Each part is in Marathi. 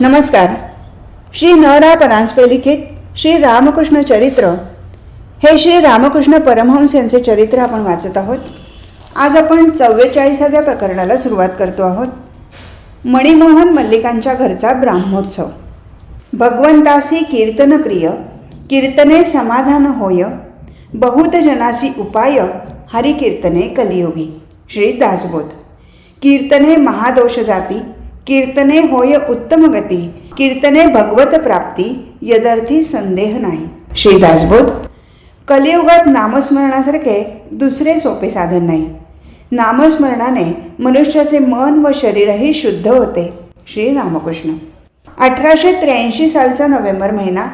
नमस्कार. श्री न रा परांजपे लिखित श्री रामकृष्ण चरित्र. हे श्री रामकृष्ण परमहंस यांचे चरित्र आपण वाचत आहोत. आज आपण चव्वेचाळीसाव्या प्रकरणाला सुरुवात करतो आहोत. मणिमोहन मल्लिकांच्या घरचा ब्राह्मोत्सव. भगवंतासी कीर्तनप्रिय कीर्तने समाधान होय बहुत जनासी उपाय हरिकीर्तने कलियोगी. श्री दासबोध. कीर्तने महादोष जाती कीर्तने होय उत्तम गती कीर्तने भगवत प्राप्ती यदर्थी संदेह नाही. श्री दासबोध कलियुगात नामस्मरणासारखे दुसरे सोपे साधन नाही. नामस्मरणाने मनुष्याचे मन व शरीरही शुद्ध होते. श्री रामकृष्ण. अठराशे त्र्याऐंशी सालचा नोव्हेंबर महिना.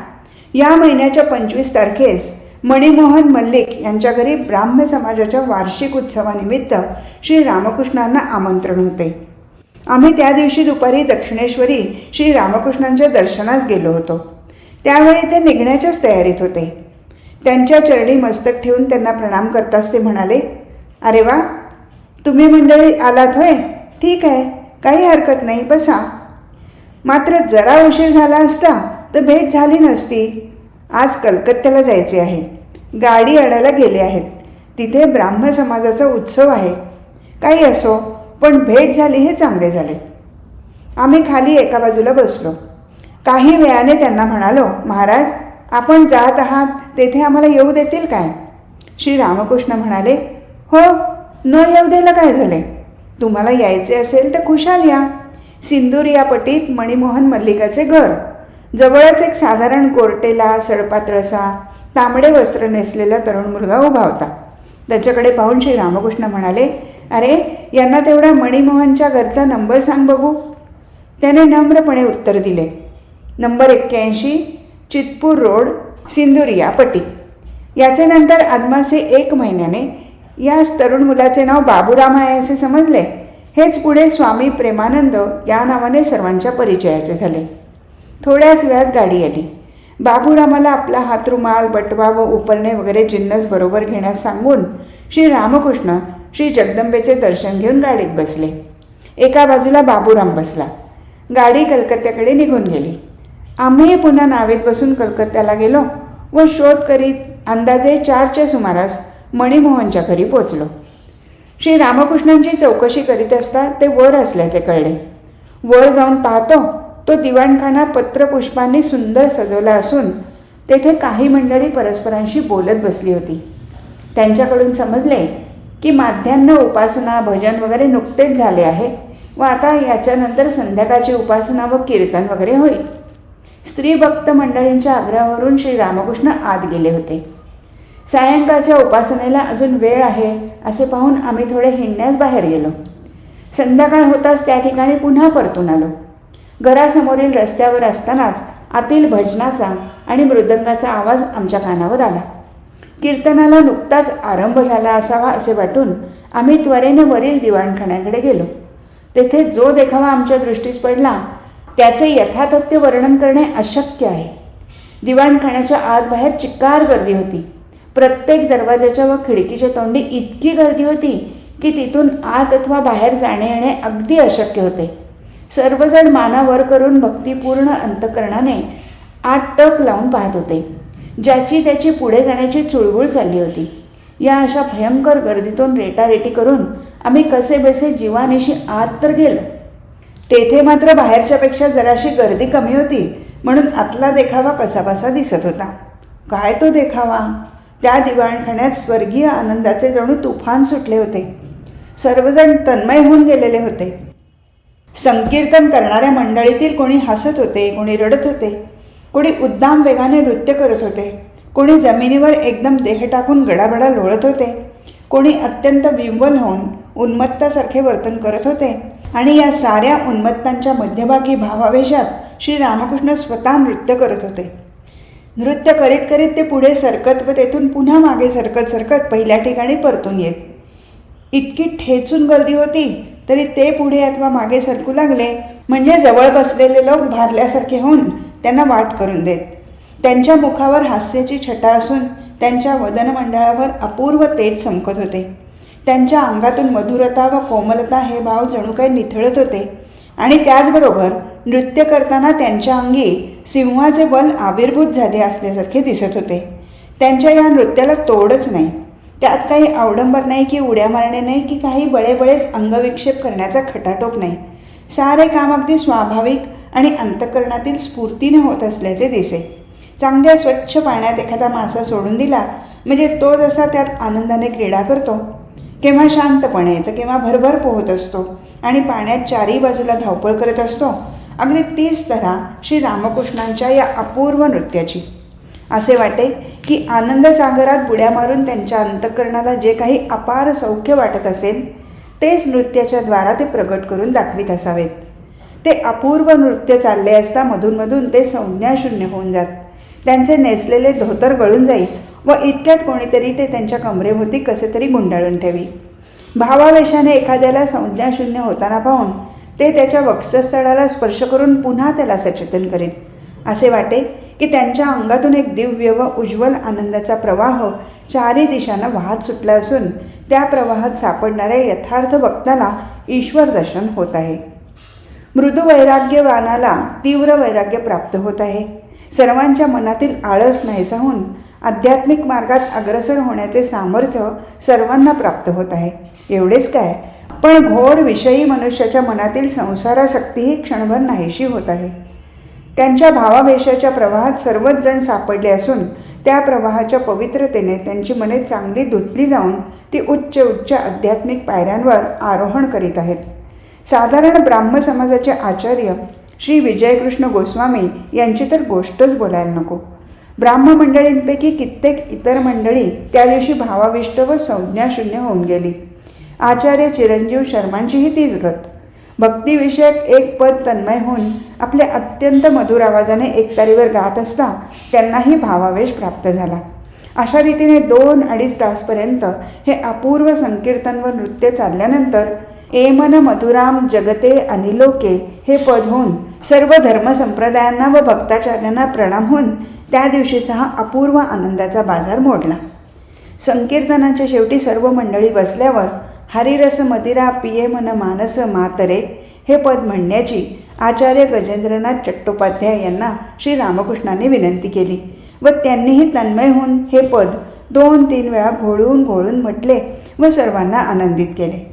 या महिन्याच्या पंचवीस तारखेस मणिमोहन मल्लिक यांच्या घरी ब्राह्म समाजाच्या वार्षिक उत्सवानिमित्त श्री रामकृष्णांना आमंत्रण होते. आम्ही त्या दिवशी दुपारी दक्षिणेश्वरी श्री रामकृष्णांच्या दर्शनास गेलो होतो. त्यावेळी ते निघण्याच्याच तयारीत होते. त्यांच्या चरणी मस्तक ठेवून त्यांना प्रणाम करताच ते म्हणाले अरे वा तुम्ही मंडळी आलात होय? ठीक आहे काही हरकत नाही बसा. मात्र जरा उशीर झाला असता तर भेट झाली नसती. आज कलकत्त्याला जायचे आहे. गाडी आणायला गेले आहेत. तिथे ब्राह्म समाजाचा उत्सव आहे. काही असो पण भेट झाली हे चांगले झाले. आम्ही खाली एका बाजूला बसलो. काही वेळाने त्यांना म्हणालो महाराज आपण जात आहात तेथे आम्हाला येऊ देतील काय? श्री रामकृष्ण म्हणाले हो न येऊ द्यायला काय झाले? तुम्हाला यायचे असेल तर खुशाल या. सिंदूर या पटीत मणिमोहन मल्लिकाचे घर. जवळच एक साधारण कोरटेला सडपातळसा तांबडे वस्त्र नेसलेला तरुण मुलगा उभा होता. त्याच्याकडे पाहून श्री रामकृष्ण म्हणाले अरे यांना तेवढा मणिमोहनच्या घरचा नंबर सांग बघू. त्याने नम्रपणे उत्तर दिले. नंबर एक्क्याऐंशी चितपूर रोड सिंदुरिया पटी याचे नंतर आदमासे एक महिन्याने या तरुण मुलाचे नाव बाबूराम आहे असे समजले. हेच पुढे स्वामी प्रेमानंद या नावाने सर्वांच्या परिचयाचे झाले. थोड्याच वेळात गाडी आली. बाबूरामाला आपला हातरुमाल बटवा व उपरणे वगैरे जिन्नस बरोबर घेण्यास सांगून श्री रामकृष्ण श्री जगदंबेचे दर्शन घेऊन गाडीत बसले. एका बाजूला बाबूराम बसला. गाडी कलकत्त्याकडे निघून गेली. आम्ही पुन्हा नावेत बसून कलकत्त्याला गेलो व शोध करीत अंदाजे चारच्या सुमारास मणिमोहनच्या घरी पोचलो. श्री रामकृष्णांची चौकशी करीत असता ते वर असल्याचे कळले. वर जाऊन पाहतो तो दिवाणखाना पत्रपुष्पांनी सुंदर सजवला असून तेथे काही मंडळी परस्परांशी बोलत बसली होती. त्यांच्याकडून समजले की माध्यान्ह उपासना भजन वगैरे नुकतेच झाले आहे. व आता याच्यानंतर संध्याकाळची उपासना व कीर्तन वगैरे होईल. स्त्री भक्त मंडळींच्या आग्रहावरून श्री रामकृष्ण आत गेले होते. सायंकाळच्या उपासनेला अजून वेळ आहे असे पाहून आम्ही थोडे हिंडण्यास बाहेर गेलो. संध्याकाळ होताच त्या ठिकाणी पुन्हा परतून आलो. घरासमोरील रस्त्यावर असतानाच आतील भजनाचा आणि मृदंगाचा आवाज आमच्या कानावर आला. कीर्तनाला नुकताच आरंभ झाला असावा असे वाटून आम्ही त्वरेने वरील दिवाणखान्याकडे गेलो. तेथे जो देखावा आमच्या दृष्टीस पडला त्याचे यथातथ्य वर्णन करणे अशक्य आहे. दिवाणखान्याच्या आत बाहेर चिक्कार गर्दी होती. प्रत्येक दरवाजाच्या व खिडकीच्या तोंडी इतकी गर्दी होती की तिथून आत अथवा बाहेर जाणे येणे अगदी अशक्य होते. सर्वजण मानावर करून भक्तिपूर्ण अंतकरणाने आठ टक लावून पाहत होते. ज्याची त्याची पुढे जाण्याची चुळबुळ चालली होती. या अशा भयंकर गर्दीतून रेटारेटी करून आम्ही कसे बसे जीवानिशी आत तर गेलो. तेथे मात्र बाहेरच्यापेक्षा जराशी गर्दी कमी होती म्हणून आतला देखावा कसाबसा दिसत होता. काय तो देखावा? त्या दिवाणखान्यात स्वर्गीय आनंदाचे जणू तुफान सुटले होते. सर्वजण तन्मय होऊन गेलेले होते. संकीर्तन करणाऱ्या मंडळीतील कोणी हसत होते कोणी रडत होते. कोणी उद्दाम वेगाने नृत्य करत होते. कोणी जमिनीवर एकदम देह टाकून गडाबडा लोळत होते. कोणी अत्यंत विंवल होऊन उन्मत्तासारखे वर्तन करत होते. आणि या साऱ्या उन्मत्तांच्या मध्यभागी भावावेशात श्री रामकृष्ण स्वतः नृत्य करत होते. नृत्य करीत करीत ते पुढे सरकत व तेथून पुन्हा मागे सरकत सरकत पहिल्या ठिकाणी परतून येत. इतकी ठेचून गर्दी होती तरी ते पुढे अथवा मागे सरकू लागले. म्हणजे जवळ बसलेले लोक भारल्यासारखे होऊन त्यांना वाट करून देत. त्यांच्या मुखावर हास्याची छटा असून त्यांच्या वदनमंडळावर अपूर्व तेज चमकत होते. त्यांच्या अंगातून मधुरता व कोमलता हे भाव जणू काही निथळत होते. आणि त्याचबरोबर नृत्य करताना त्यांच्या अंगी सिंहाचे बल आविर्भूत झाले असल्यासारखे दिसत होते. त्यांच्या या नृत्याला तोडच नाही. त्यात काही अवडंबर नाही की उड्या मारणे नाही की काही बळेबळेच अंगविक्षेप करण्याचा खटाटोप नाही. सारे काम अगदी स्वाभाविक आणि अंतकरणातील स्फूर्तीने होत असल्याचे दिसे. चांगल्या स्वच्छ पाण्यात एखादा मासा सोडून दिला म्हणजे तो जसा त्यात आनंदाने क्रीडा करतो केव्हा शांतपणे तर केव्हा भरभर पोहत असतो आणि पाण्यात चारही बाजूला धावपळ करत असतो अगदी तीच तऱ्हा श्री रामकृष्णांच्या या अपूर्व नृत्याची. असे वाटे की आनंद सागरात बुड्या मारून त्यांच्या अंतःकरणाला जे काही अपार सौख्य वाटत असेल तेच नृत्याच्या द्वारा ते प्रगट करून दाखवित असावेत. ते अपूर्व नृत्य चालले असता मधूनमधून ते संज्ञाशून्य होऊन जात. त्यांचे नेसलेले धोतर गळून जाई व इतक्यात कोणीतरी ते त्यांच्या कमरेभोवती कसे तरी गुंडाळून ठेवी. भावावेशाने एखाद्याला संज्ञाशून्य होताना पाहून ते त्याच्या वक्षस्थळाला स्पर्श करून पुन्हा त्याला सचेतन करीत. असे वाटे की त्यांच्या अंगातून एक दिव्य व उज्ज्वल आनंदाचा प्रवाह चारी दिशांना वाहत सुटला असून त्या प्रवाहात सापडणाऱ्या यथार्थ भक्ताला ईश्वर दर्शन होत आहे. मृदू वैराग्यवानाला तीव्र वैराग्य प्राप्त होत आहे. सर्वांच्या मनातील आळस नाहीसा होऊन आध्यात्मिक मार्गात अग्रसर होण्याचे सामर्थ्य सर्वांना प्राप्त होत आहे. एवढेच काय पण घोर विषयी मनुष्याच्या मनातील संसारासक्तीही क्षणभर नाहीशी होत आहे. त्यांच्या भावावेशाच्या प्रवाहात सर्वच जण सापडले असून त्या प्रवाहाच्या पवित्रतेने त्यांची मने चांगली धुतली जाऊन ती उच्च उच्च आध्यात्मिक पायऱ्यांवर आरोहण करीत आहेत. साधारण ब्राह्म समाजाचे आचार्य श्री विजयकृष्ण गोस्वामी यांची तर गोष्टच बोलायला नको. ब्राह्म मंडळींपैकी कित्येक इतर मंडळी त्या दिवशी भावाविष्ट व संज्ञाशून्य होऊन गेली. आचार्य चिरंजीव शर्मांचीही तीच गत. भक्तिविषयक एक पद तन्मय होऊन आपल्या अत्यंत मधुर आवाजाने एकतारीवर गात असता त्यांनाही भावावेश प्राप्त झाला. अशा रीतीने दोन अडीच तासपर्यंत हे अपूर्व संकीर्तन व नृत्य चालल्यानंतर एमन मधुराम जगते अनिलोके हे पद होऊन सर्व धर्मसंप्रदायांना व भक्ताचार्यांना प्रणाम होऊन त्या दिवशीचा हा अपूर्व आनंदाचा बाजार मोडला. संकीर्तनाच्या शेवटी सर्व मंडळी बसल्यावर हरिरस मदिरा पिये मन मानस मातरे हे पद म्हणण्याची आचार्य गजेंद्रनाथ चट्टोपाध्याय यांना श्री रामकृष्णांनी विनंती केली व त्यांनीही तन्मय होऊन हे पद दोन तीन वेळा घोळून घोळून म्हटले व सर्वांना आनंदित केले.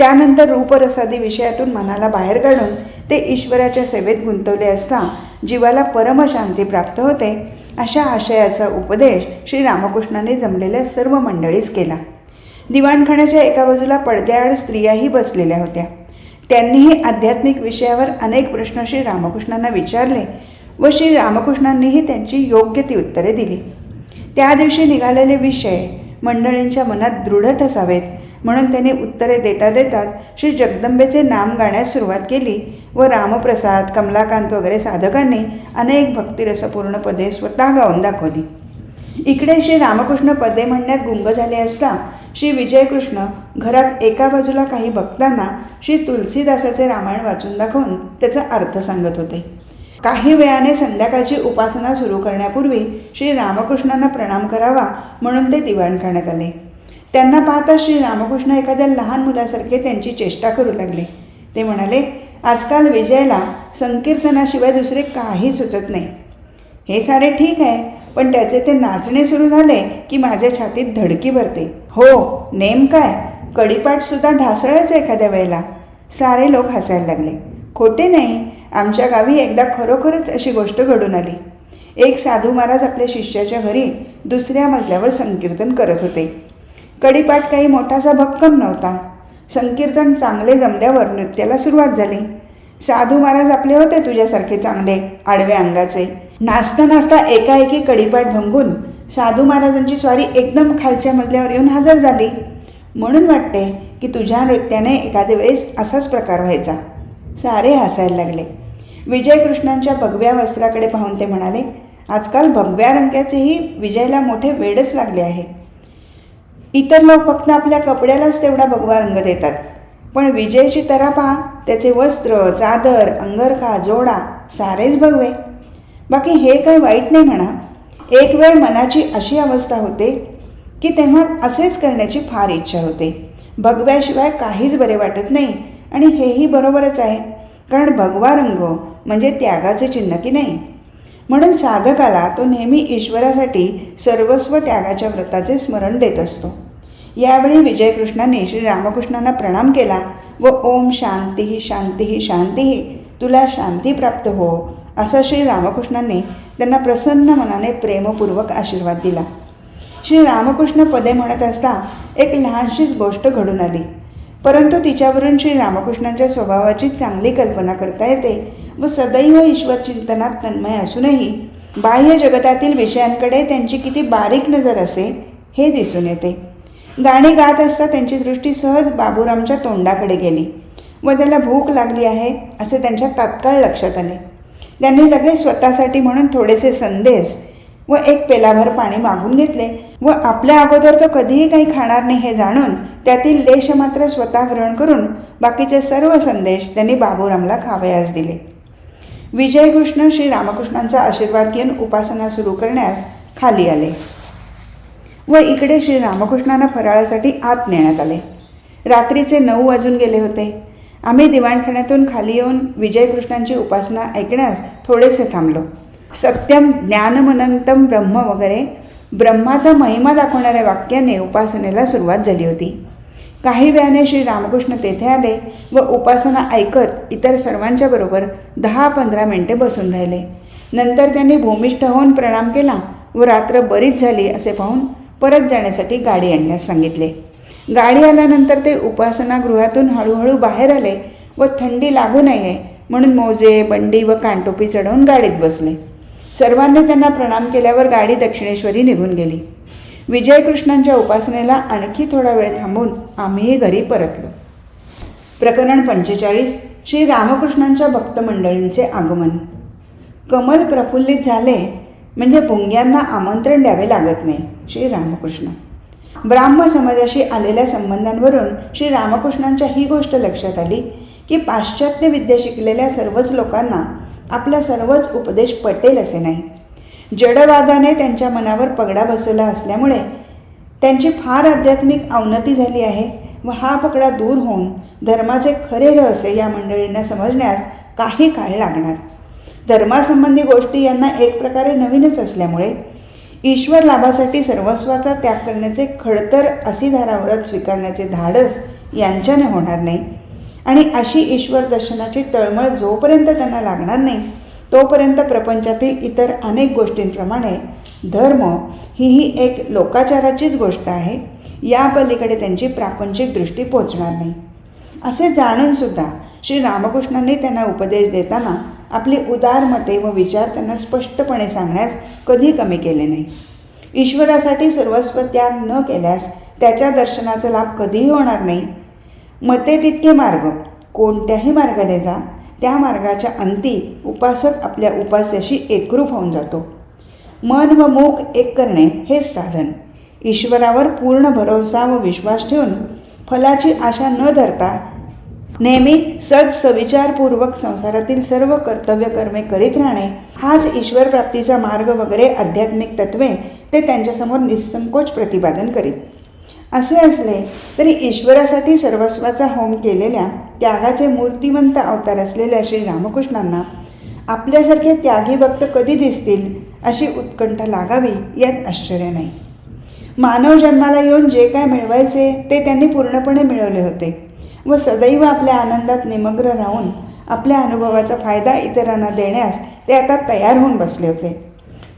त्यानंतर रूपरसादी विषयातून मनाला बाहेर काढून ते ईश्वराच्या सेवेत गुंतवले असता जीवाला परमशांती प्राप्त होते अशा आशयाचा उपदेश श्री रामकृष्णाने जमलेल्या सर्व मंडळीस केला. दिवाणखाण्याच्या एका बाजूला पडद्याआड स्त्रियाही बसलेल्या होत्या. त्यांनीही आध्यात्मिक विषयावर अनेक प्रश्न श्री रामकृष्णांना विचारले व श्री रामकृष्णांनीही त्यांची योग्य ती उत्तरे दिली. त्या दिवशी निघालेले विषय मंडळींच्या मनात दृढ ठसावेत म्हणून त्याने उत्तरे देता देतात श्री जगदंबेचे नाम गाण्यास सुरुवात केली व रामप्रसाद कमलाकांत वगैरे साधकांनी अनेक भक्तिरसपूर्ण पदे स्वतः गाऊन दाखवली. इकडे श्री रामकृष्ण पदे म्हणण्यात गुंग झाले असता श्री विजयकृष्ण घरात एका बाजूला काही भक्तांना श्री तुलसीदासाचे रामायण वाचून दाखवून त्याचा अर्थ सांगत होते. काही वेळाने संध्याकाळची उपासना सुरू करण्यापूर्वी श्री रामकृष्णांना प्रणाम करावा म्हणून ते दिवाण करण्यात आले. त्यांना पाहता श्री रामकृष्ण एखाद्या लहान मुलासारखे त्यांची चेष्टा करू लागले. ते म्हणाले आजकाल विजयला संकीर्तनाशिवाय दुसरे काही सुचत नाही. हे सारे ठीक आहे पण त्याचे ते नाचणे सुरू झाले की माझ्या छातीत धडकी भरते. हो नेम काय कडीपाठसुद्धा ढासळायचं ढासळच एखाद्या वेळेला. सारे लोक हसायला लागले. खोटे नाही आमच्या गावी एकदा खरोखरच अशी गोष्ट घडून आली. एक साधू महाराज आपल्या शिष्याच्या घरी दुसऱ्या मजल्यावर संकीर्तन करत होते. कडीपाठ काही मोठासा भक्कम नव्हता. संकीर्तन चांगले जमल्यावर नृत्याला सुरुवात झाली. साधू महाराज आपले होते तुझ्यासारखे चांगले आडव्या अंगाचे. नाचता नाचता एकाएकी कडीपाठ भंगून साधू महाराजांची स्वारी एकदम खालच्या मजल्यावर येऊन हजर झाली. म्हणून वाटते की तुझ्या नृत्याने एखाद्या वेळेस असाच प्रकार व्हायचा. सारे हसायला लागले. विजयकृष्णांच्या भगव्या वस्त्राकडे पाहून ते म्हणाले आजकाल भगव्या रंगाचेही विजयला मोठे वेडच लागले आहे. इतर लोक फक्त आपल्या कपड्यालाच तेवढा भगवा रंग देतात. पण विजयची तरा पहा त्याचे वस्त्र चादर अंगरखा जोडा सारेच भगवे. बाकी हे काही वाईट नाही म्हणा. एक वेळ मनाची अशी अवस्था होते की तेव्हा असेच करण्याची फार इच्छा होते. भगव्याशिवाय काहीच बरे वाटत नाही आणि हेही बरोबरच आहे. कारण भगवा रंग म्हणजे त्यागाचे चिन्ह की नाही? म्हणून साधकाला तो नेहमी ईश्वरासाठी सर्वस्व त्यागाच्या व्रताचे स्मरण देत असतो. यावेळी विजयकृष्णाने श्री रामकृष्णांना प्रणाम केला व ओम शांती शांती शांती तुला शांती प्राप्त हो असं श्री रामकृष्णांनी त्यांना प्रसन्न मनाने प्रेमपूर्वक आशीर्वाद दिला. श्री रामकृष्ण पदे म्हणत असता एक लहानशीच गोष्ट घडून आली. परंतु तिच्यावरून श्री रामकृष्णांच्या स्वभावाची चांगली कल्पना करता येते व सदैव ईश्वर चिंतनात तन्मय असूनही बाह्य जगतातील विषयांकडे त्यांची किती बारीक नजर असे हे दिसून येते. गाणी गात असता त्यांची दृष्टी सहज बाबूरामच्या तोंडाकडे गेली. व त्याला भूक लागली आहे असे त्यांच्या तात्काळ लक्षात आले. त्यांनी लगेच स्वतःसाठी म्हणून थोडेसे संदेश व एक पेलाभर पाणी मागून घेतले व आपल्या अगोदर तो कधीही काही खाणार नाही हे जाणून त्यातील लेश मात्र स्वतः ग्रहण करून बाकीचे सर्व संदेश त्यांनी बाबूरामला खावयास दिले. विजयकृष्ण श्री रामकृष्णांचा आशीर्वाद घेऊन उपासना सुरू करण्यास खाली आले. व इकडे श्री रामकृष्णांना फराळासाठी आत नेण्यात आले. रात्रीचे नऊ वाजून गेले होते. आम्ही दिवाणखान्यातून खाली येऊन विजयकृष्णांची उपासना ऐकण्यास थोडेसे थांबलो. सत्यम ज्ञानमनंतम ब्रह्म वगैरे ब्रह्माचा महिमा दाखवणाऱ्या वाक्याने उपासनेला सुरुवात झाली होती. काही वेळाने श्री रामकृष्ण तेथे आले व उपासना ऐकत इतर सर्वांच्या बरोबर दहा पंधरा मिनिटे बसून राहिले. नंतर त्यांनी भूमिष्ठ होऊन प्रणाम केला व रात्र बरीच झाली असे पाहून परत जाण्यासाठी गाडी आणण्यास सांगितले. गाडी आल्यानंतर ते उपासनागृहातून हळूहळू बाहेर आले व थंडी लागू नये म्हणून मोजे बंडी व कानटोपी चढवून गाडीत बसले. सर्वांनी त्यांना प्रणाम केल्यावर गाडी दक्षिणेश्वरी निघून गेली. विजयकृष्णांच्या उपासनेला आणखी थोडा वेळ थांबून आम्हीही घरी परतलो. प्रकरण पंचेचाळीस. श्री रामकृष्णांच्या भक्तमंडळींचे आगमन. कमल प्रफुल्लित झाले म्हणजे भुंग्यांना आमंत्रण द्यावे लागत नाही श्री रामकृष्ण. ब्राह्म समाजाशी आलेल्या संबंधांवरून श्री रामकृष्णांच्या ही गोष्ट लक्षात आली की पाश्चात्य विद्या शिकलेल्या सर्वच लोकांना आपला सर्वच उपदेश पटेल असे नाही. जडवादाने त्यांच्या मनावर पगडा बसवला असल्यामुळे त्यांची फार आध्यात्मिक अवनती झाली आहे व हा पगडा दूर होऊन धर्माचे खरे रहस्य या मंडळींना समजण्यास काही काळ लागणार. धर्मासंबंधी गोष्टी यांना एक प्रकारे नवीनच असल्यामुळे ईश्वर लाभासाठी सर्वस्वाचा त्याग करण्याचे खडतर असिधारा स्वीकारण्याचे धाडस यांच्याने होणार नाही. आणि अशी ईश्वर दर्शनाची तळमळ जोपर्यंत त्यांना लागणार नाही तोपर्यंत प्रपंचातील इतर अनेक गोष्टींप्रमाणे धर्म ही ही एक लोकाचाराचीच गोष्ट आहे. या पलीकडे त्यांची प्रापंचिक दृष्टी पोचणार नाही. असे जाणूनसुद्धा श्री रामकृष्णांनी त्यांना उपदेश देताना आपली उदार मते व विचार त्यांना स्पष्टपणे सांगण्यास कधी कमी केले नाही. ईश्वरासाठी सर्वस्व त्याग न केल्यास त्याच्या दर्शनाचा लाभ कधीही होणार नाही. मते तितके मार्ग. कोणत्याही मार्गाने जा. त्या मार्गाच्या अंती उपासक आपल्या उपास्याशी एकरूप होऊन जातो. मन व मुख एक करणे हेच साधन. ईश्वरावर पूर्ण भरोसा व विश्वास ठेवून फलाची आशा न धरता नेहमी सद सविचारपूर्वक संसारातील सर्व कर्तव्य कर्मे करीत राहणे हाच ईश्वर प्राप्तीचा मार्ग वगैरे आध्यात्मिक तत्वे ते त्यांच्यासमोर निसंकोच प्रतिपादन करीत. असे असले तरी ईश्वरासाठी सर्वस्वाचा होम केलेल्या त्यागाचे मूर्तिवंत अवतार असलेल्या श्री रामकृष्णांना आपल्यासारखे त्यागी भक्त कधी दिसतील अशी उत्कंठा लागावी यात आश्चर्य नाही. मानव जन्माला येऊन जे काय मिळवायचे ते त्यांनी पूर्णपणे मिळवले होते व सदैव आपल्या आनंदात निमग्न राहून आपल्या अनुभवाचा फायदा इतरांना देण्यास ते आता तयार होऊन बसले होते.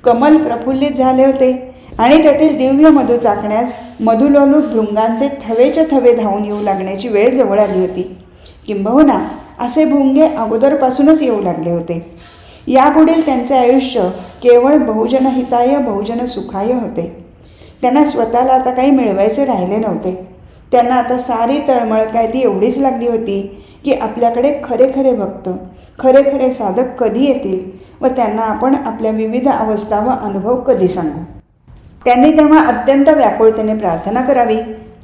कमल प्रफुल्लित झाले होते आणि त्यातील दिव्य मधू चाकण्यास मधुलोलूप भृंगांचे थवेच्या थवे धावून येऊ लागण्याची वेळ जवळ आली होती. किंबहुना असे भुंगे अगोदरपासूनच येऊ लागले होते. यापुढील त्यांचे आयुष्य केवळ बहुजनहिताय बहुजन सुखाय होते. त्यांना स्वतःला आता काही मिळवायचे राहिले नव्हते. त्यांना आता सारी तळमळ काय ती एवढीच लागली होती की आपल्याकडे खरे खरे भक्त खरे खरे साधक कधी येतील व त्यांना आपण आपल्या विविध अवस्था व अनुभव कधी सांगू? त्यांनी तेव्हा अत्यंत व्याकुळतेने प्रार्थना करावी.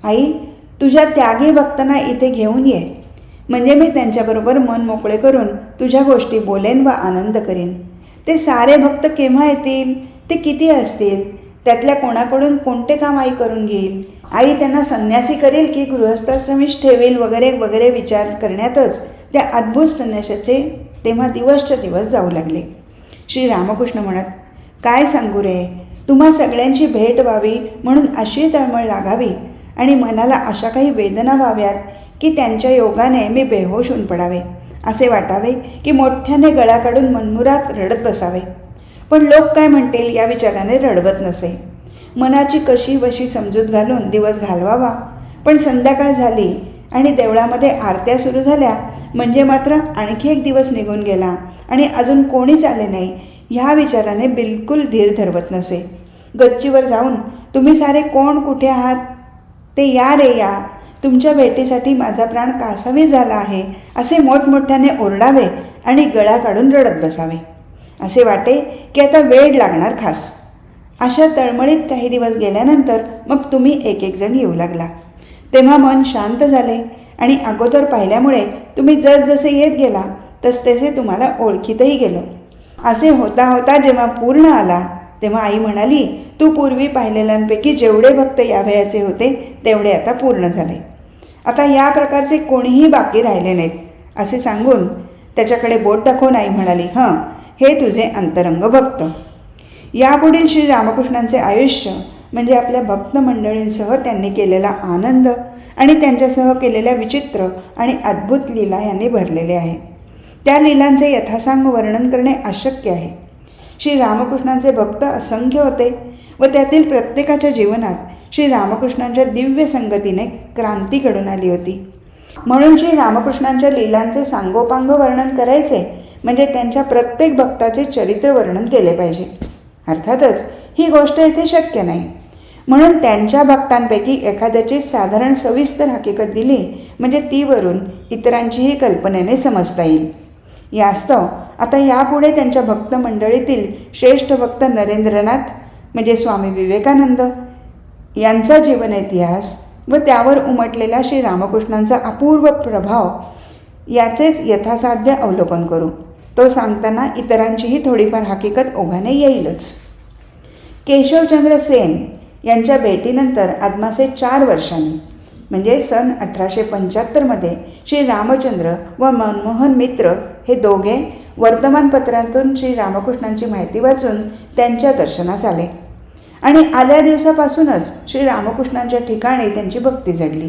आई तुझ्या त्यागी भक्तांना इथे घेऊन ये. म्हणजे मी त्यांच्याबरोबर मन मोकळे करून तुझ्या गोष्टी बोलेन व आनंद करीन. ते सारे भक्त केव्हा येतील? ते किती असतील? त्यातल्या कोणाकडून कोणते काम आई करून घेईल? आई त्यांना संन्यासी करेल की गृहस्थाश्रमीश ठेवेल वगैरे वगैरे विचार करण्यातच त्या अद्भुत संन्यासाचे तेव्हा दिवसच्या दिवस जाऊ लागले. श्री रामकृष्ण म्हणत काय सांगू रे? तुम्हा सगळ्यांची भेट व्हावी म्हणून अशी तळमळ लागावी. आणि मनाला अशा काही वेदना व्हाव्यात की त्यांच्या योगाने मी बेहोश होऊन पडावे. असे वाटावे की मोठ्याने गळा काढून मनमुरात रडत बसावे. पण लोक काय म्हणतील या विचाराने रडवत नसे. मनाची कशी वशी समजूत घालून दिवस घालवावा. पण संध्याकाळ झाली आणि देवळामध्ये आरत्या सुरू झाल्या. म्हणजे मात्र आणखी एक दिवस निघून गेला आणि अजून कोणीच आले नाही. ह्या विचाराने बिलकुल धीर धरवत नसे. गच्चीवर जाऊन तुम्ही सारे कोण? कुठे आहात? ते या रे या. तुमच्या भेटीसाठी माझा प्राण कासावी झाला आहे. असे मोठमोठ्याने ओरडावे आणि गळा काढून रडत बसावे. असे वाटे की आता वेळ लागणार खास. अशा तळमळीत काही दिवस गेल्यानंतर मग तुम्ही एक एक जण येऊ लागला. तेव्हा मन शांत झाले आणि अगोदर पाहिल्यामुळे तुम्ही जसजसे येत गेला तसतसे तुम्हाला ओळखीतही गेलो. असे होता होता जेव्हा पूर्ण आला तेव्हा आई म्हणाली तू पूर्वी पाहिलेल्यांपैकी जेवढे भक्त यावयाचे होते तेवढे आता पूर्ण झाले. आता या प्रकारचे कोणीही बाकी राहिले नाहीत. असे सांगून त्याच्याकडे बोट दाखवून आई म्हणाली हं हे तुझे अंतरंग भक्त. यापुढील श्री रामकृष्णांचे आयुष्य म्हणजे आपल्या भक्त मंडळींसह त्यांनी केलेला आनंद आणि त्यांच्यासह केलेल्या विचित्र आणि अद्भुत लीला यांनी भरलेले आहे. त्या लीलांचे यथासांग वर्णन करणे अशक्य आहे. श्री रामकृष्णांचे भक्त असंख्य होते व त्यातील प्रत्येकाच्या जीवनात श्री रामकृष्णांच्या दिव्य संगतीने क्रांती घडून आली होती. म्हणून श्री रामकृष्णांच्या लीलांचे सांगोपांग वर्णन करायचे म्हणजे त्यांच्या प्रत्येक भक्ताचे चरित्र वर्णन केले पाहिजे. अर्थातच ही गोष्ट इथे शक्य नाही. म्हणून त्यांच्या भक्तांपैकी एखाद्याची साधारण सविस्तर हकीकत दिली म्हणजे ती वरून इतरांचीही कल्पनेने समजता येईल. यास्तव आता यापुढे त्यांच्या भक्त मंडळीतील श्रेष्ठ भक्त नरेंद्रनाथ म्हणजे स्वामी विवेकानंद यांचा जीवन इतिहास व त्यावर उमटलेला श्री रामकृष्णांचा अपूर्व प्रभाव याचेच यथासाध्य अवलोकन करू. तो सांगताना इतरांचीही थोडीफार हकीकत ओघाने येईलच. केशवचंद्र सेन यांच्या भेटीनंतर आदमासे चार वर्षांनी म्हणजे सन अठराशे पंच्याहत्तरमध्ये श्री रामचंद्र व मनमोहन मित्र हे दोघे वर्तमानपत्रातून श्री रामकृष्णांची माहिती वाचून त्यांच्या दर्शनास आले. आणि आल्या दिवसापासूनच श्री रामकृष्णांच्या ठिकाणी त्यांची भक्ती जडली.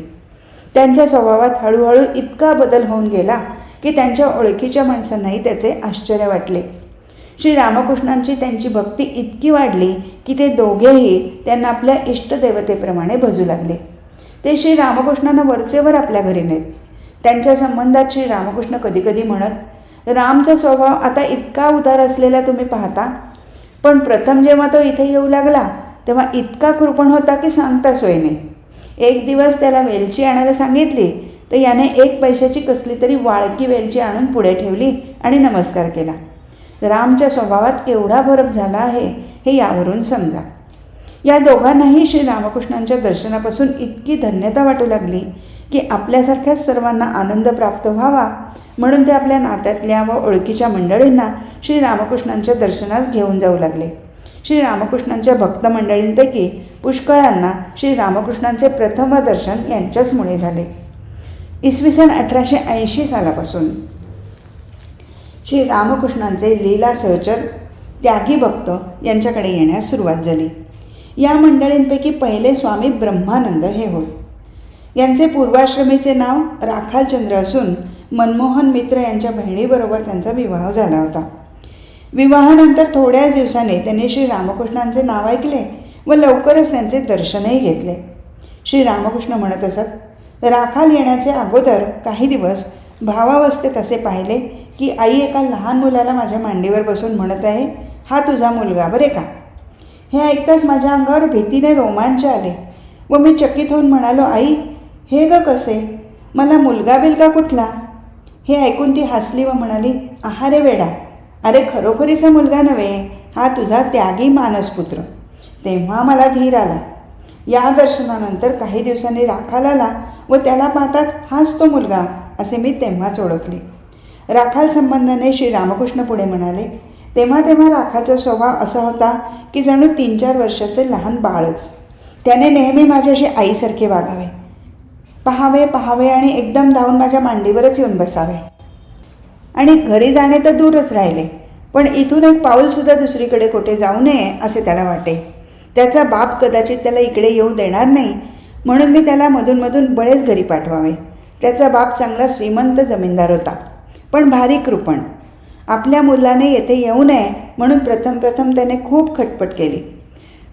त्यांच्या स्वभावात हळूहळू इतका बदल होऊन गेला की त्यांच्या ओळखीच्या माणसांनाही त्याचे आश्चर्य वाटले. श्री रामकृष्णांची त्यांची भक्ती इतकी वाढली की ते दोघेही त्यांना आपल्या इष्टदेवतेप्रमाणे भजू लागले. ते श्री रामकृष्णांना वरचेवर आपल्या घरी नेत त्यांच्या संबंधात श्री रामकृष्ण कधीकधी म्हणत रामचा स्वभाव आता इतका उदार असलेला तुम्ही पाहता. पण प्रथम जेव्हा तो इथे येऊ लागला तेव्हा इतका कृपण होता की सांगता सोयने. नाही एक दिवस त्याला वेलची आणायला सांगितली तर याने एक पैशाची कसली तरी वाळकी वेलची आणून पुढे ठेवली आणि नमस्कार केला. रामच्या स्वभावात केवढा फरक झाला आहे हे यावरून समजा. या दोघांनाही श्री रामकृष्णांच्या दर्शनापासून इतकी धन्यता वाटू लागली की आपल्यासारख्याच सर्वांना आनंद प्राप्त व्हावा म्हणून ते आपल्या नात्यातल्या व ओळखीच्या मंडळींना श्री रामकृष्णांच्या दर्शनास घेऊन जाऊ लागले. श्री रामकृष्णांच्या भक्त मंडळींपैकी पुष्कळांना श्री रामकृष्णांचे प्रथम दर्शन यांच्याचमुळे झाले. इसवी सन अठराशे ऐंशी सालापासून श्री रामकृष्णांचे लीला सहचर त्यागी भक्त यांच्याकडे येण्यास सुरुवात झाली. या मंडळींपैकी पहिले स्वामी ब्रह्मानंद हे होत. यांचे पूर्वाश्रमीचे नाव राखालचंद्र असून मनमोहन मित्र यांच्या बहिणीबरोबर त्यांचा विवाह झाला होता. विवाहानंतर थोड्याच दिवसांनी त्यांनी श्री रामकृष्णांचे नाव ऐकले व लवकरच त्यांचे दर्शनही घेतले. श्री रामकृष्ण म्हणत असत राखाल येण्याचे अगोदर काही दिवस भावावस्थेत असे पाहिले की आई एका लहान मुलाला माझ्या मांडीवर बसून म्हणत आहे हा तुझा मुलगा बरे का? हे ऐकताच माझ्या अंगावर भीतीने रोमांच आले व मी चकित होऊन म्हणालो आई हे ग कसे? मला मुलगा बिलगा कुठला? हे ऐकून ती हसली व म्हणाली आहारे वेडा अरे खरोखरीचा मुलगा नव्हे हा तुझा त्यागी मानसपुत्र. तेव्हा मला धीर आला. या दर्शनानंतर काही दिवसांनी राखाल आला व त्याला पाहताच हाच तो मुलगा असे मी तेव्हाच ओळखले. राखाल संबंधाने श्री रामकृष्ण पुढे म्हणाले तेव्हा तेव्हा राखाचा स्वभाव असा होता की जणू तीन चार वर्षाचे लहान बाळच. त्याने नेहमी माझ्याशी आईसारखे वागावे. पहावे पहावे आणि एकदम धावून माझ्या मांडीवरच येऊन बसावे. आणि घरी जाणे तर दूरच राहिले पण इथून एक पाऊलसुद्धा दुसरीकडे कुठे जाऊ नये असे त्याला वाटे. त्याचा बाप कदाचित त्याला इकडे येऊ देणार नाही म्हणून मी त्याला मधूनमधून बळेच घरी पाठवावे. त्याचा बाप चांगला श्रीमंत जमीनदार होता पण भारी कृपण. आपल्या मुलाने येथे येऊ नये म्हणून प्रथम प्रथम त्याने खूप खटपट केली.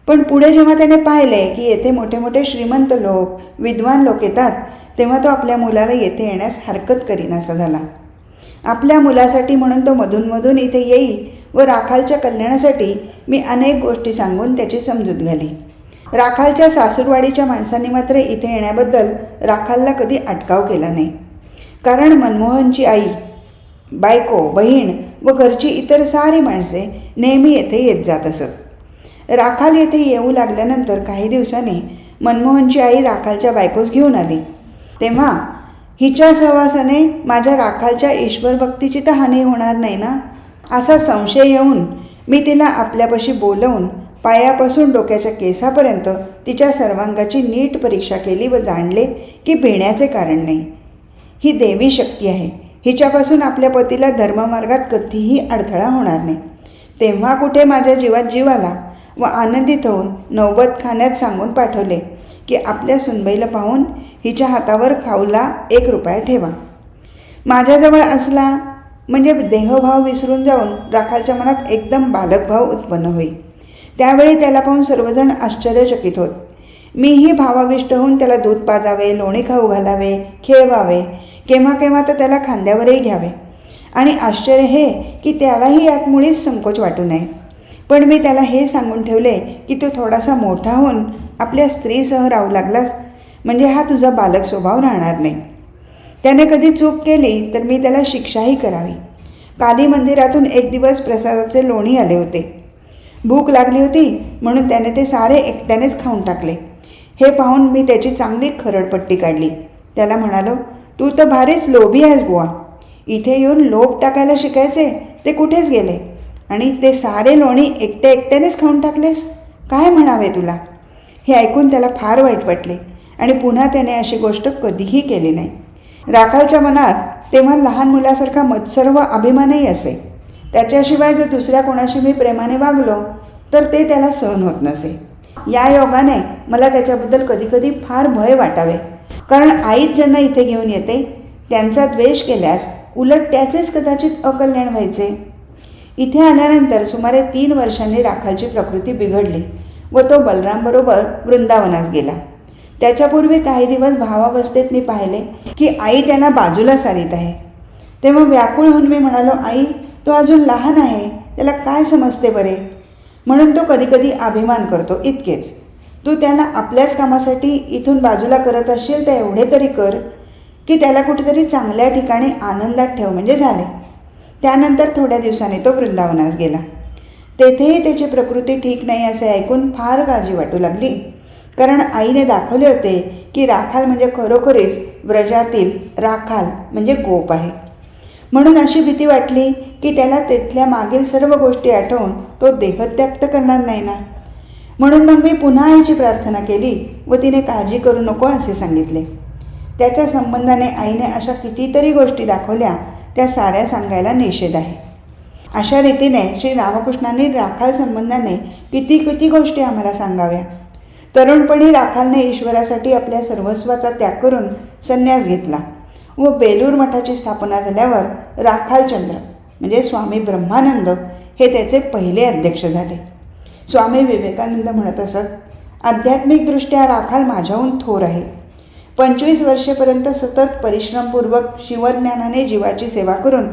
पण पुढे जेव्हा त्याने पाहिले की येथे मोठे मोठे श्रीमंत लोक विद्वान लोक येतात तेव्हा तो आपल्या मुलाला येथे येण्यास हरकत करीनासा झाला. आपल्या मुलासाठी म्हणून तो मधूनमधून इथे येई व राखालच्या कल्याणासाठी मी अनेक गोष्टी सांगून त्याची समजूत घाली. राखालच्या सासूरवाडीच्या माणसांनी मात्र इथे येण्याबद्दल राखालला कधी अटकाव केला नाही. कारण मनमोहनची आई बायको बहीण व घरची इतर सारी माणसे नेहमी येथे येत जात असत. राखाल येथे येऊ लागल्यानंतर काही दिवसांनी मनमोहनची आई राखालच्या बायकोस घेऊन आली. तेव्हा हिच्या सहवासाने माझ्या राखालच्या ईश्वरभक्तीची तर हानी होणार नाही ना? असा संशय येऊन मी तिला आपल्यापाशी बोलवून पायापासून डोक्याच्या केसापर्यंत तिच्या सर्वांगाची नीट परीक्षा केली व जाणले की भिण्याचे कारण नाही. ही देवी शक्ती आहे. हिच्यापासून आपल्या पतीला धर्ममार्गात कधीही अडथळा होणार नाही. तेव्हा कुठे माझ्या जीवात जीव आला व आनंदित होऊन नौबत खाण्यात सांगून पाठवले की आपल्या सुनबाईला पाहून हिच्या हातावर खाऊला एक रुपया ठेवा. माझ्याजवळ असला म्हणजे देहभाव विसरून जाऊन राखालच्या मनात एकदम बालकभाव उत्पन्न होई. त्यावेळी त्याला पाहून सर्वजण आश्चर्यचकित होत. मीही भावाविष्ट होऊन त्याला दूध पाजावे लोणी खाऊ घालावे खेळवावे केव्हा केव्हा तर त्याला खांद्यावरही घ्यावे. आणि आश्चर्य हे की त्यालाही यात मुळीच संकोच वाटू नये. पण मी त्याला हे सांगून ठेवले की तू थोडासा मोठा होऊन आपल्या स्त्रीसह राहू लागलास. म्हणजे हा तुझा बालक स्वभाव राहणार नाही. त्याने कधी चूक केली तर मी त्याला शिक्षाही करावी. काली मंदिरातून एक दिवस प्रसादाचे लोणी आले होते. भूक लागली होती म्हणून त्याने ते सारे एकट्यानेच खाऊन टाकले. हे पाहून मी त्याची चांगली खरडपट्टी काढली. त्याला म्हणालो तू तर भारीच लोभी आहेस बुवा. इथे येऊन लोभ टाकायला शिकायचे? ते कुठेच गेले. आणि ते सारे लोणी एकट्या एकट्यानेच खाऊन टाकलेस? काय म्हणावे तुला? हे ऐकून त्याला फार वाईट वाटले आणि पुन्हा त्याने अशी गोष्ट कधीही केली नाही. राखालच्या मनात तेव्हा लहान मुलासारखा मत्सर व अभिमानही असे. त्याच्याशिवाय जर दुसऱ्या कोणाशी मी प्रेमाने वागलो तर ते त्याला सहन होत नसे. या योगाने मला त्याच्याबद्दल कधीकधी फार भय वाटावे. कारण आईच ज्यांना इथे घेऊन येते त्यांचा द्वेष केल्यास उलट त्याचेच कदाचित अकल्याण व्हायचे. इथे आल्यानंतर सुमारे तीन वर्षांनी राखालची प्रकृती बिघडली व तो बलरामबरोबर वृंदावनास गेला. त्याच्यापूर्वी काही दिवस भावावस्थेत मी पाहिले की आई त्यांना बाजूला सारीत आहे. तेव्हा व्याकुळ होऊन मी म्हणालो आई तो अजून लहान आहे. त्याला काय समजते बरे? म्हणून तो कधीकधी अभिमान करतो इतकेच. तू त्याला आपल्याच कामासाठी इथून बाजूला करत असशील तर एवढे तरी कर की त्याला कुठेतरी चांगल्या ठिकाणी आनंदात ठेव. म्हणजे झाले. त्यानंतर थोड्या दिवसांनी तो वृंदावनास गेला. तेथेही त्याची प्रकृती ठीक नाही असे ऐकून फार काळजी वाटू लागली. कारण आईने दाखवले होते की राखाल म्हणजे खरोखरीच व्रजातील राखाल म्हणजे गोप आहे. म्हणून अशी भीती वाटली की त्याला तिथल्या मागील सर्व गोष्टी आठवून तो देहत्याग तर करणार नाही ना? म्हणून मग मी पुन्हा आईची प्रार्थना केली व तिने काळजी करू नको असे सांगितले. त्याच्या संबंधाने आईने अशा कितीतरी गोष्टी दाखवल्या त्या साऱ्या सांगायला निषेध आहे. अशा रीतीने श्री रामकृष्णांनी राखाल संबंधाने किती किती गोष्टी आम्हाला सांगाव्या. तरुणपणी राखालने ईश्वरासाठी आपल्या सर्वस्वाचा त्याग करून संन्यास घेतला व बेलूर मठाची स्थापना झाल्यावर राखालचंद्र म्हणजे स्वामी ब्रह्मानंद हे त्याचे पहिले अध्यक्ष झाले. स्वामी विवेकानंद म्हणत असत आध्यात्मिकदृष्ट्या राखाल माझ्याहून थोर आहे. पंचवीस वर्षेपर्यंत सतत परिश्रमपूर्वक शिवज्ञानाने जीवाची सेवा करून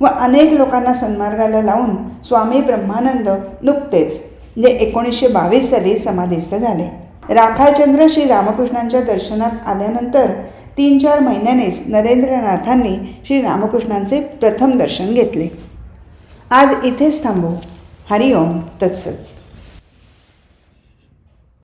व अनेक लोकांना सन्मार्गाला लावून स्वामी ब्रह्मानंद नुकतेच जे एकोणीसशे बावीस साली समाधीस्थ झाले. राखाचंद्र श्री रामकृष्णांच्या दर्शनात आल्यानंतर तीन चार महिन्यानेच नरेंद्रनाथांनी श्री रामकृष्णांचे प्रथम दर्शन घेतले. आज इथेच थांबू. हरिओम तत्सत.